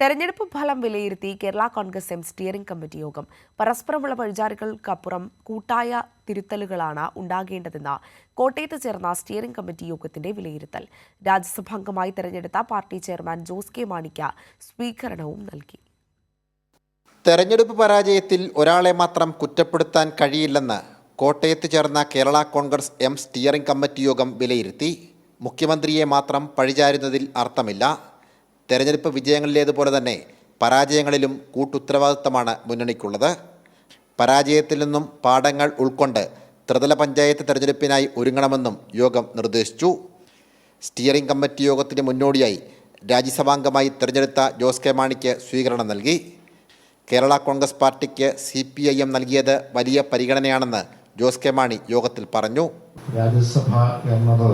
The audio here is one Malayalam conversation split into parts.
തെരഞ്ഞെടുപ്പ് ഫലം വിലയിരുത്തി Kerala Congress M steering committee യോഗം. പരസ്പരമുള്ള പഴിചാറുകൾക്കപ്പുറം കൂട്ടായ തിരുത്തലുകളാണ് ഉണ്ടാകേണ്ടതെന്ന് കോട്ടയത്ത് ചേർന്ന സ്റ്റിയറിംഗ് കമ്മിറ്റി യോഗത്തിന്റെ വിലയിരുത്തൽ. രാജ്യസഭാംഗമായി തെരഞ്ഞെടുത്ത പാർട്ടി ചെയർമാൻ ജോസ് കെ മാണിക്ക സ്വീകരണവും നൽകി. തെരഞ്ഞെടുപ്പ് പരാജയത്തിൽ ഒരാളെ മാത്രം കുറ്റപ്പെടുത്താൻ കഴിയില്ലെന്ന് കോട്ടയത്ത് ചേർന്ന Kerala Congress M steering committee യോഗം വിലയിരുത്തി. മുഖ്യമന്ത്രിയെ മാത്രം പഴിചാരുന്നതിൽ അർത്ഥമില്ല. തെരഞ്ഞെടുപ്പ് വിജയങ്ങളിലേതുപോലെ തന്നെ പരാജയങ്ങളിലും കൂട്ടുത്തരവാദിത്തമാണ് മുന്നണിക്കുള്ളത്. പരാജയത്തിൽ നിന്നും പാഠങ്ങൾ ഉൾക്കൊണ്ട് ത്രിതല പഞ്ചായത്ത് തെരഞ്ഞെടുപ്പിനായി ഒരുങ്ങണമെന്നും യോഗം നിർദ്ദേശിച്ചു. സ്റ്റിയറിംഗ് കമ്മിറ്റി യോഗത്തിന് മുന്നോടിയായി രാജ്യസഭാംഗമായി തെരഞ്ഞെടുത്ത ജോസ് കെ മാണിക്ക് സ്വീകരണം നൽകി. കേരള കോൺഗ്രസ് പാർട്ടിക്ക് സി പി ഐ എം നൽകിയത് വലിയ പരിഗണനയാണെന്ന് ജോസ് കെ മാണി യോഗത്തിൽ പറഞ്ഞു. രാജ്യസഭ എന്നത്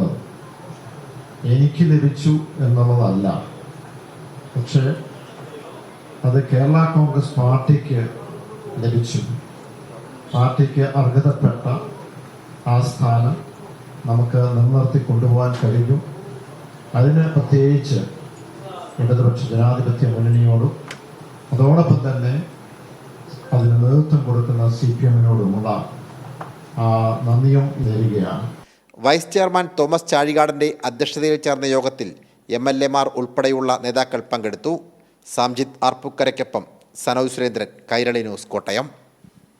എനിക്ക് ലഭിച്ചു എന്നുള്ളതല്ല. പക്ഷേ അത് കേരള കോൺഗ്രസ് പാർട്ടിക്ക് ലഭിച്ചു. പാർട്ടിക്ക് അർഹതപ്പെട്ട ആ സ്ഥാനം നമുക്ക് നിലനിർത്തി കൊണ്ടുപോകാൻ കഴിഞ്ഞു അതിന് പ്രത്യേകിച്ച് ഇടതുപക്ഷ ജനാധിപത്യ മുന്നണിയോടും അതോടൊപ്പം തന്നെ അതിന് നേതൃത്വം കൊടുക്കുന്ന സി പി എമ്മിനോടുമുള്ള നന്ദിയും നേരുകയാണ്. വൈസ് ചെയർമാൻ തോമസ് ചാഴികാടന്റെ അധ്യക്ഷതയിൽ ചേർന്ന യോഗത്തിൽ എം എൽ എമാർ ഉൾപ്പെടെയുള്ള നേതാക്കൾ പങ്കെടുത്തു. സാംജിത് ആർപ്പുക്കരയ്ക്കൊപ്പം സനൗ സുരേന്ദ്രൻ കൈരളി ന്യൂസ് കോട്ടയം.